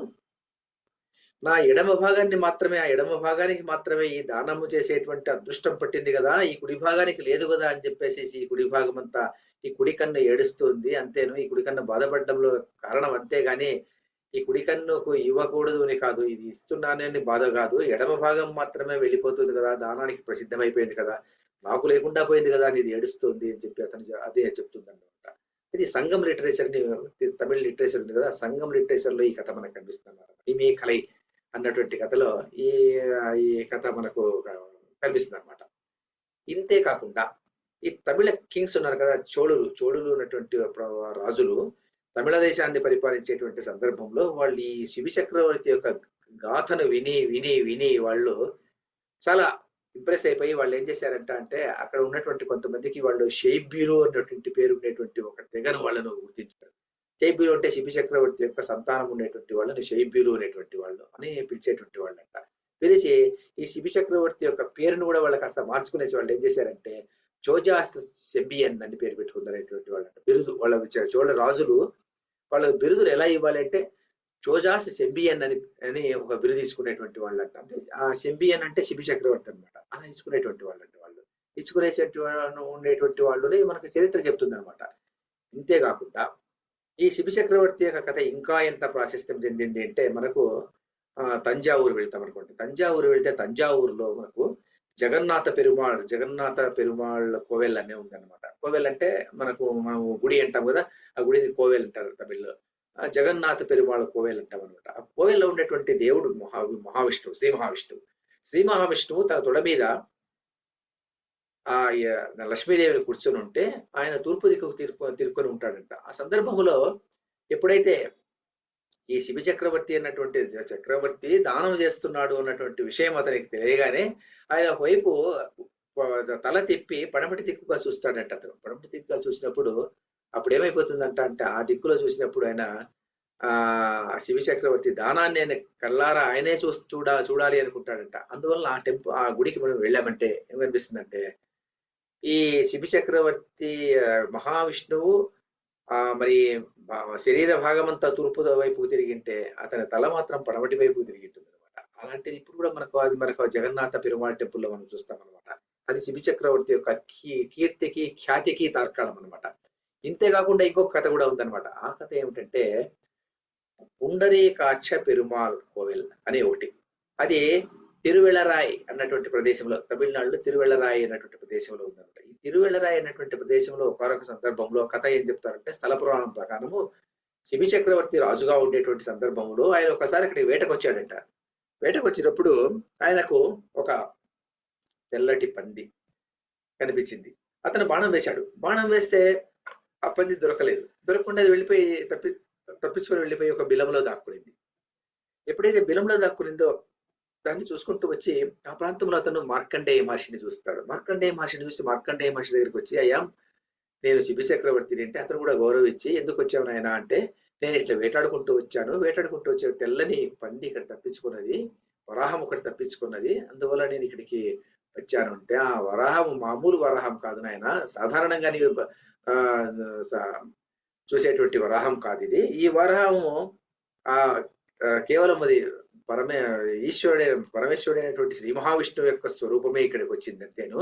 A: నా ఎడమ భాగాన్ని మాత్రమే ఆ ఎడమ భాగానికి మాత్రమే ఈ దానము చేసేటువంటి అదృష్టం పట్టింది కదా ఈ కుడి భాగానికి లేదు కదా అని చెప్పేసి ఈ కుడి భాగం అంతా ఈ కుడి కన్ను ఏడుస్తుంది. అంతేను ఈ కుడి కన్ను బాధపడడంలో కారణం అంతే గాని ఈ కుడి కన్నుకు ఇవ్వకూడదు అని కాదు. ఇది ఇస్తున్నానని బాధ కాదు. ఎడమ భాగం మాత్రమే వెళ్ళిపోతుంది కదా దానానికి ప్రసిద్ధమైపోయింది కదా. నాకు లేకుండా పోయింది కదా అని ఇది ఏడుస్తుంది అని చెప్పి అతను అదే చెప్తుంది అనమాట ఇది సంఘం లిటరేచర్ని తమిళ లిటరేచర్ ఉంది కదా సంఘం లిటరేచర్లో ఈ కథ మనకు కనిపిస్తుంది ఈ మీ కలై అన్నటువంటి కథలో ఈ ఈ కథ మనకు కనిపిస్తుంది అనమాట ఇంతే కాకుండా ఈ తమిళ కింగ్స్ ఉన్నారు కదా చోళులు చోళులు ఉన్నటువంటి రాజులు తమిళ దేశాన్ని పరిపాలించేటువంటి సందర్భంలో వాళ్ళు ఈ శివి చక్రవర్తి యొక్క గాథను విని విని విని వాళ్ళు చాలా ఇంప్రెస్ అయిపోయి వాళ్ళు ఏం చేశారంట అంటే అక్కడ ఉన్నటువంటి కొంతమందికి వాళ్ళు షేబ్యూరు అన్నటువంటి పేరు ఉండేటువంటి ఒక తెగను వాళ్ళను గుర్తించారు. షేబ్యూరు అంటే శిబి చక్రవర్తి యొక్క సంతానం ఉండేటువంటి వాళ్ళని షేబ్యూరు అనేటువంటి వాళ్ళు అని పిలిచేటువంటి వాళ్ళంట. పిలిచి ఈ శిబి చక్రవర్తి యొక్క పేరును కూడా వాళ్ళు కాస్త మార్చుకునేసి వాళ్ళు ఏం చేశారంటే చోజాస్ సెబియన్ అని పేరు పెట్టుకున్నారనేటువంటి వాళ్ళంట. బిరుదు వాళ్ళ చోళ రాజులు వాళ్ళ బిరుదులు ఎలా ఇవ్వాలి అంటే చోజాస్ సెంబియన్ అని అని ఒక బిరుదు తీసుకునేటువంటి వాళ్ళంట. అంటే ఆ సెంబియన్ అంటే శిబి చక్రవర్తి అనమాట అలా ఇచ్చుకునేటువంటి వాళ్ళంట వాళ్ళు. ఇచ్చుకునేటువంటి వాళ్ళు ఉండేటువంటి వాళ్ళని మనకు చరిత్ర చెప్తుంది అనమాట ఇంతేకాకుండా ఈ శిబి చక్రవర్తి యొక్క కథ ఇంకా ఎంత ప్రాశస్త్యం చెందింది అంటే మనకు ఆ, తంజావూరు వెళ్తాం అనుకోండి. తంజావూరు వెళ్తే తంజావూరులో మనకు జగన్నాథ పెరుమాళ్ జగన్నాథ పెరుమాళ్ కోవెల్ అనే ఉందన్నమాట. కోవెల్ అంటే మనకు మనం గుడి అంటాం కదా ఆ గుడిని కోవెల్ అంటారు తమిళ్ళో. జగన్నాథ పెరుమాళ్ కోవెల్ అంటాం అనమాట ఆ కోవెల్లో ఉండేటువంటి దేవుడు మహా మహావిష్ణువు శ్రీ మహావిష్ణువు. శ్రీ మహావిష్ణువు తన తొడ మీద ఆ లక్ష్మీదేవిని కూర్చొని ఉంటే ఆయన తూర్పు దిక్కుకు తీర్పు తీర్కొని ఉంటాడంట. ఆ సందర్భంలో ఎప్పుడైతే ఈ శివ చక్రవర్తి అన్నటువంటి చక్రవర్తి దానం చేస్తున్నాడు అన్నటువంటి విషయం అతనికి తెలియగానే ఆయన వైపు తల తిప్పి పడమటి దిక్కుగా చూస్తాడంట అతను. పడమటి దిక్కుగా చూసినప్పుడు అప్పుడు ఏమైపోతుందంట అంటే ఆ దిక్కులో చూసినప్పుడు ఆయన ఆ శివి చక్రవర్తి దానాన్ని ఆయన కళ్ళారా ఆయనే చూ చూడ చూడాలి అనుకుంటాడంట. అందువల్ల ఆ టెంపు ఆ గుడికి మనం వెళ్ళామంటే ఏమనిపిస్తుందంటే ఈ శిబి చక్రవర్తి మహావిష్ణువు ఆ మరి బా- శరీర భాగమంతా తూర్పు వైపుకు తిరిగింటే అతని తల మాత్రం పడమటి వైపుకు తిరిగింటుంది అనమాట అలాంటిది ఇప్పుడు కూడా మనకు అది మనకు జగన్నాథ పెరుమాళ్ టెంపుల్లో మనం చూస్తాం అనమాట అది శిబి చక్రవర్తి యొక్క కీ- కీర్తికి ఖ్యాతికి తార్కాణం అనమాట ఇంతే కాకుండా ఇంకొక కథ కూడా ఉందన్నమాట. ఆ కథ ఏమిటంటే పుండరీకాక్ష పెరుమాళ్ కోవిల్ అనే ఒకటి అది తిరువెళ్ళరాయ్ అన్నటువంటి ప్రదేశంలో తమిళనాడులో తిరువెళ్ళరాయ్ అన్నటువంటి ప్రదేశంలో ఉందన్నమాట. ఈ తిరువెళ్ళరాయి అన్నటువంటి ప్రదేశంలో ఒకరొక సందర్భంలో కథ ఏం చెప్తారంటే స్థల పురాణం ప్రకారము శిబి చక్రవర్తి రాజుగా ఉండేటువంటి సందర్భంలో ఆయన ఒకసారి అక్కడికి వేటకు వచ్చాడంట వేటకు వచ్చినప్పుడు ఆయనకు ఒక తెల్లటి పంది కనిపించింది. అతను బాణం వేశాడు. బాణం వేస్తే ఆ పంది దొరకలేదు. దొరకకుండా అది వెళ్ళిపోయి తప్పి తప్పించుకొని వెళ్ళిపోయి ఒక బిలంలో దాక్కునింది. ఎప్పుడైతే బిలంలో దాక్కునిందో దాన్ని చూసుకుంటూ వచ్చి ఆ ప్రాంతంలో అతను మార్కండేయ మహర్షిని చూస్తాడు. మార్కండేయ మహర్షిని చూసి మార్కండేయ మహర్షి దగ్గరికి వచ్చి అయ్యా నేను శిబి చక్రవర్తిని అంటే అతను కూడా గౌరవించి ఎందుకు వచ్చావు నాయన అంటే నేను ఇట్లా వేటాడుకుంటూ వచ్చాను. వేటాడుకుంటూ వచ్చే తెల్లని పంది ఇక్కడ తప్పించుకున్నది వరాహం ఒకటి తప్పించుకున్నది. అందువల్ల నేను ఇక్కడికి వచ్చాను అంటే ఆ వరాహం మామూలు వరాహం కాదు నాయన. సాధారణంగా నీవు ఆ, చూసేటువంటి వరాహం కాదు ఇది. ఈ వరాహము ఆ, కేవలం అది పరమే ఈశ్వరుడే పరమేశ్వరుడైనటువంటి శ్రీ మహావిష్ణువు యొక్క స్వరూపమే ఇక్కడికి వచ్చింది అంతేను.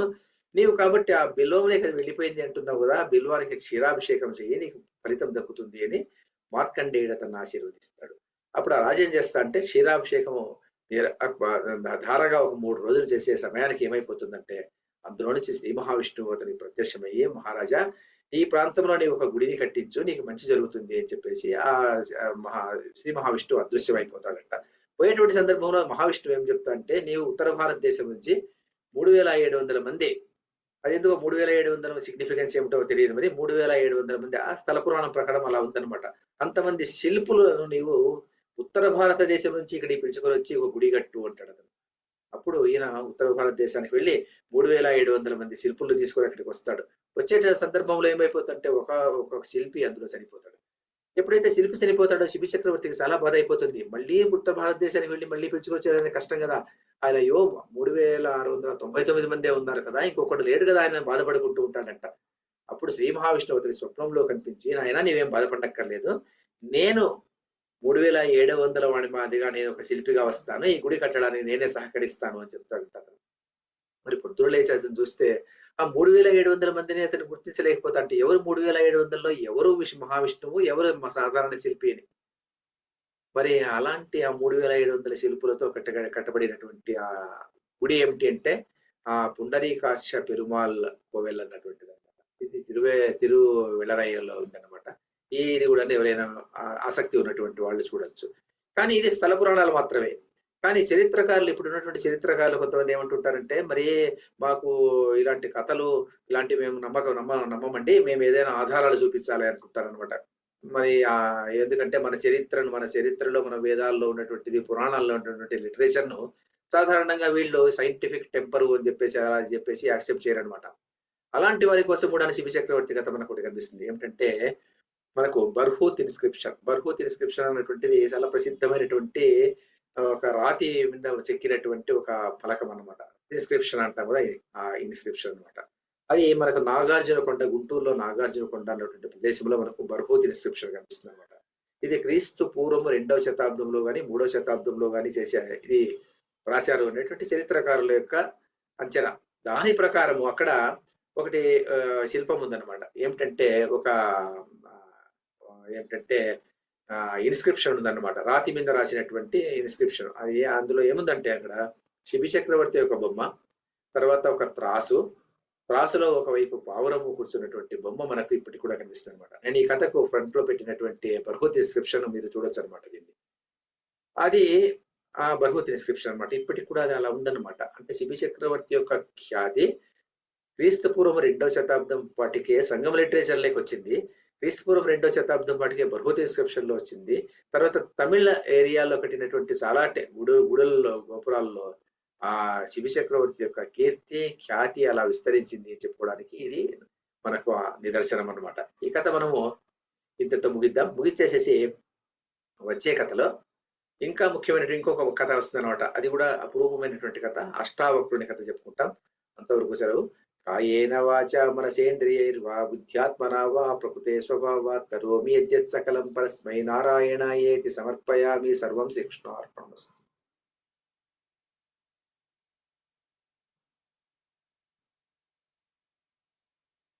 A: నీవు కాబట్టి ఆ బిల్వంలోకి అది వెళ్ళిపోయింది అంటున్నావు కదా ఆ బిల్వానికి క్షీరాభిషేకం చెయ్యి నీకు ఫలితం దక్కుతుంది అని మార్కండేయుడు అతను ఆశీర్వదిస్తాడు. అప్పుడు ఆ రాజు ఏం చేస్తా అంటే క్షీరాభిషేకము ధారగా ఒక మూడు రోజులు చేసే సమయానికి ఏమైపోతుందంటే అందులో నుంచి శ్రీ మహావిష్ణువు అతనికి ప్రత్యక్షమయ్యి మహారాజా ఈ ప్రాంతంలో నీవు ఒక గుడిని కట్టించు నీకు మంచి జరుగుతుంది అని చెప్పేసి ఆ ఆ మహా శ్రీ మహావిష్ణువు అదృశ్యమైపోతాడంట. పోయేటువంటి సందర్భంలో మహావిష్ణువు ఏం చెప్తా అంటే నీవు ఉత్తర భారతదేశం నుంచి మూడు వేల ఏడు వందల మంది అది ఎందుకో మూడు వేల ఏడు వందల సిగ్నిఫికెన్స్ ఏమిటో తెలియదు మరి. మూడు వేల ఏడు వందల మంది ఆ స్థల పురాణం ప్రకారం అలా ఉందన్నమాట. అంతమంది శిల్పులను నీవు ఉత్తర భారతదేశం నుంచి ఇక్కడికి పిలుచుకొని వచ్చి ఒక గుడి కట్టు అంటాడు అతను. అప్పుడు ఈయన ఉత్తర భారతదేశానికి వెళ్ళి మూడు వేల ఏడు వందల మంది శిల్పులు తీసుకొని అక్కడికి వస్తాడు. వచ్చే సందర్భంలో ఏమైపోతుందంటే ఒక ఒక శిల్పి అందులో చనిపోతాడు. ఎప్పుడైతే శిల్పి చనిపోతాడో శిబి చక్రవర్తికి చాలా బాధ అయిపోతుంది. మళ్ళీ ఉత్తర భారతదేశానికి వెళ్ళి మళ్ళీ పిలుచుకొచ్చేయడానికి కష్టం కదా. ఆయన అయ్యో మూడు వేల ఆరు వందల తొంభై తొమ్మిది మందే ఉన్నారు కదా. ఇంకొకటి లేడు కదా ఆయన బాధపడుకుంటూ ఉంటాడంట. అప్పుడు శ్రీ మహావిష్ణువతని స్వప్నంలో కనిపించి నాయన నీవేం బాధపడక్కర్లేదు. నేను మూడు వేల ఏడు వందల వాడి మాదిగా నేను ఒక శిల్పిగా వస్తాను. ఈ గుడి కట్టడానికి నేనే సహకరిస్తాను అని చెప్తాడంట మరి పొద్దున్న లేచి అతను చూస్తే ఆ మూడు వేల ఏడు వందల మందిని అతను గుర్తించలేకపోతా అంటే ఎవరు మూడు వేల ఏడు వందలలో ఎవరు విష్ణు మహావిష్ణువు ఎవరు సాధారణ శిల్పి అని? మరి అలాంటి ఆ మూడు వేల ఏడు వందల శిల్పులతో కట్ట కట్టబడినటువంటి ఆ గుడి ఏమిటి అంటే ఆ పుండరీకాక్ష పెరుమాల్ కోవెల్ అన్నటువంటిది అనమాట ఇది తిరువే తిరు వెళరయ్యలో ఉందన్నమాట. ఇది కూడా ఎవరైనా ఆసక్తి ఉన్నటువంటి వాళ్ళు చూడొచ్చు. కానీ ఇది స్థల పురాణాలు మాత్రమే. కానీ చరిత్రకారులు ఇప్పుడు ఉన్నటువంటి చరిత్రకారులు కొంతమంది ఏమంటుంటారంటే మరి మాకు ఇలాంటి కథలు ఇలాంటివి మేము నమ్మకం నమ్మ నమ్మమండి మేము ఏదైనా ఆధారాలు చూపించాలి అనుకుంటారనమాట మరి ఆ ఎందుకంటే మన చరిత్రను మన చరిత్రలో మన వేదాల్లో ఉన్నటువంటిది పురాణాల్లో ఉన్నటువంటి లిటరేచర్ను సాధారణంగా వీళ్ళు సైంటిఫిక్ టెంపర్ అని చెప్పేసి అలా చెప్పేసి యాక్సెప్ట్ చేయరనమాట అలాంటి వారి కోసం కూడా శివ చక్రవర్తి కథ మనకు ఒకటి కనిపిస్తుంది. ఏమిటంటే మనకు బర్హూత్ ఇన్స్క్రిప్షన్ బర్హూత్ ఇన్స్క్రిప్షన్ అనేటువంటిది చాలా ప్రసిద్ధమైనటువంటి ఒక రాతి మీద చెక్కినటువంటి ఒక ఫలకం అన్నమాట. ఇన్స్క్రిప్షన్ అంటాం కూడా ఇది, ఆ ఇన్స్క్రిప్షన్ అన్నమాట. అది మనకు నాగార్జున కొండ గుంటూరులో నాగార్జున కొండ అన్నటువంటి ప్రదేశంలో మనకు బర్హూత్ ఇన్స్క్రిప్షన్ కనిపిస్తుంది అనమాట ఇది క్రీస్తు పూర్వం రెండవ శతాబ్దంలో కానీ మూడవ శతాబ్దంలో కానీ చేసే ఇది రాశారు అనేటువంటి చరిత్రకారుల యొక్క అంచనా. దాని ప్రకారము అక్కడ ఒకటి శిల్పం ఉందన్నమాట. ఏమిటంటే ఒక ఏమిటంటే ఇన్స్క్రిప్షన్ ఉందన్నమాట. రాతి మీద రాసినటువంటి ఇన్స్క్రిప్షన్ అది అందులో ఏముందంటే అక్కడ శిబి చక్రవర్తి యొక్క బొమ్మ తర్వాత ఒక త్రాసు. త్రాసులో ఒకవైపు పావురము కూర్చున్నటువంటి బొమ్మ మనకు ఇప్పటికి కూడా కనిపిస్తుంది అనమాట నేను ఈ కథకు ఫ్రంట్లో పెట్టినటువంటి బర్హూత్ ఇన్స్క్రిప్షన్ మీరు చూడొచ్చు అనమాట దీన్ని. అది ఆ బర్హూత్ ఇన్స్క్రిప్షన్ అనమాట ఇప్పటికి కూడా అది అలా ఉందన్నమాట. అంటే శిబి చక్రవర్తి యొక్క ఖ్యాతి క్రీస్తు పూర్వం రెండవ శతాబ్దం పాటికే సంగం లిటరేచర్లోకి వచ్చింది. క్రీస్తు పూర్వం రెండవ శతాబ్దం పాటికే బర్హూత్ ఇన్స్క్రిప్షన్లో వచ్చింది. తర్వాత తమిళ ఏరియాలో కట్టినటువంటి చాలా గుడు గుడుల్లో గోపురాల్లో ఆ శిబి చక్రవర్తి యొక్క కీర్తి ఖ్యాతి అలా విస్తరించింది అని చెప్పుకోవడానికి ఇది మనకు నిదర్శనం అన్నమాట. ఈ కథ మనము ఇంతతో ముగిద్దాం. ముగిచ్చేసేసి వచ్చే కథలో ఇంకా ముఖ్యమైన ఇంకొక కథ వస్తుంది అనమాట అది కూడా అపురూపమైనటువంటి కథ అష్టావక్రుని కథ చెప్పుకుంటాం. అంతవరకు సెలవు. కాయేన వాచ మనసేంద్రియైర్వా బుద్ధ్యాత్మనా వా ప్రకృతే స్వభావాత్ కరోమి యజ్జత్ సకలం పరస్మై నారాయణాయేతి సమర్పయామి సర్వం శ్రీకృష్ణార్పణమస్తు